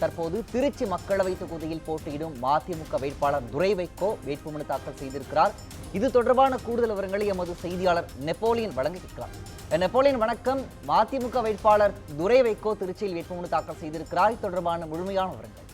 தற்போது திருச்சி மக்களவை தொகுதியில் போட்டியிடும் மதிமுக வேட்பாளர் துரை வைகோ வேட்புமனு தாக்கல் செய்திருக்கிறார். இது தொடர்பான கூடுதல் விவரங்களை எமது செய்தியாளர் நெப்போலியன் வழங்கியிருக்கிறார். நெப்போலியன் வணக்கம். மதிமுக வேட்பாளர் துரை வைகோ திருச்சியில் வேட்புமனு தாக்கல் செய்திருக்கிறார். இது தொடர்பான முழுமையான விவரங்கள்.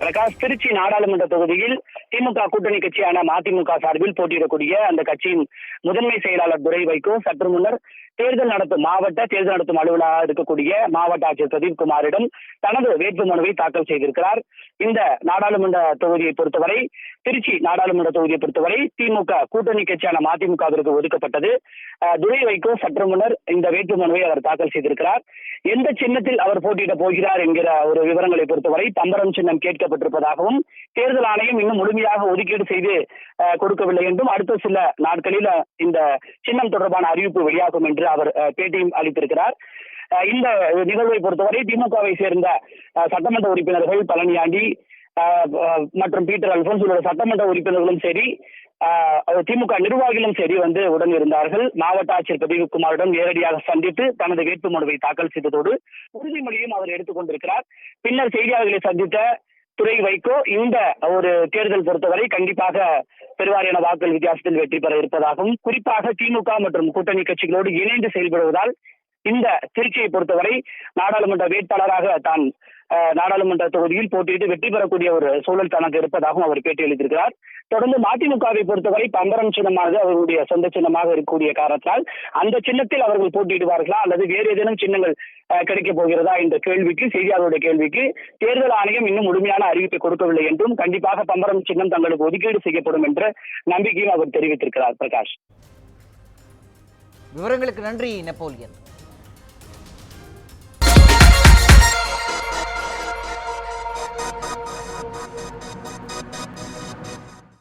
பிரகாஷ் திருச்சி நாடாளுமன்ற தொகுதியில் திமுக கூட்டணி கட்சியான மதிமுக சார்பில் போட்டியிடக்கூடிய அந்த கட்சியின் முதன்மை செயலாளர் துரை வைகோ சற்று முன்னர் தேர்தல் நடத்தும் மாவட்ட தேர்தல் நடத்தும் அலுவலராக இருக்கக்கூடிய மாவட்ட ஆட்சியர் பிரதீப் குமாரிடம் தனது வேட்புமனுவை தாக்கல் செய்திருக்கிறார். இந்த நாடாளுமன்ற தொகுதியை பொறுத்தவரை திருச்சி நாடாளுமன்ற தொகுதியை பொறுத்தவரை திமுக கூட்டணி கட்சியான மதிமுகவிற்கு ஒதுக்கப்பட்டது. துரை வைகோ சற்று முன்னர் இந்த வேட்புமனுவை அவர் தாக்கல் செய்திருக்கிறார். எந்த சின்னத்தில் அவர் போட்டியிட போகிறார் என்கிற ஒரு விவரங்களை பொறுத்தவரை தம்பரம் சின்னம் கேட்க கேட்கப்பட்டிருப்பதாகவும் தேர்தல் ஆணையம் இன்னும் முழுமையாக ஒதுக்கீடு செய்து கொடுக்கவில்லை என்றும் அடுத்த சில நாட்களில் இந்த சின்னம் தொடர்பான அறிவிப்பு வெளியாகும் என்று அவர் பேட்டியும் அளித்திருக்கிறார். இந்த நிகழ்வை பொறுத்தவரை திமுகவை சேர்ந்த சட்டமன்ற உறுப்பினர்கள் பழனியாண்டி மற்றும் பீட்டர் அல்போன்ஸ் உள்ளிட்ட சட்டமன்ற உறுப்பினர்களும் சரி திமுக நிர்வாகிகளும் சரி வந்து உடன் இருந்தார்கள் மாவட்ட ஆட்சியர் பிரதீப்குமாரிடம் நேரடியாக சந்தித்து தனது வேட்புமனுவை தாக்கல் செய்ததோடு உறுதிமொழியும் அவர் எடுத்துக் கொண்டிருக்கிறார் பின்னர் செய்தியாளர்களை சந்தித்த துறை வைகோ இந்த ஒரு தேர்தல் பொறுத்தவரை கண்டிப்பாக பெருவாரியான வாக்குகள் வித்தியாசத்தில் வெற்றி பெற இருப்பதாகவும் குறிப்பாக திமுக மற்றும் கூட்டணி கட்சிகளோடு இணைந்து செயல்படுவதால் இந்த திருச்சியை பொறுத்தவரை நாடாளுமன்ற வேட்பாளராக தான் நாடாளுமன்ற தொகுதியில் போட்டியிட்டு வெற்றி பெறக்கூடிய ஒரு சூழல் தனக்கு இருப்பதாகவும் அவர் பேட்டியளித்திருக்கிறார் தொடர்ந்து மதிமுகவை பொறுத்தவரை பம்பரம் சின்னமானது அவர்களுடைய சொந்த சின்னமாக இருக்கக்கூடிய காரணத்தால் அந்த சின்னத்தில் அவர்கள் போட்டியிடுவார்களா அல்லது வேறு ஏதேனும் சின்னங்கள் கிடைக்கப் போகிறதா என்ற கேள்விக்கு செய்தியாளருடைய கேள்விக்கு தேர்தல் ஆணையம் இன்னும் முழுமையான அறிவிப்பை கொடுக்கவில்லை என்றும் கண்டிப்பாக பம்பரம் சின்னம் தங்களுக்கு ஒதுக்கீடு செய்யப்படும் என்ற நம்பிக்கையும் அவர் தெரிவித்திருக்கிறார் பிரகாஷ். விவரங்களுக்கு நன்றி நெப்போலியன்.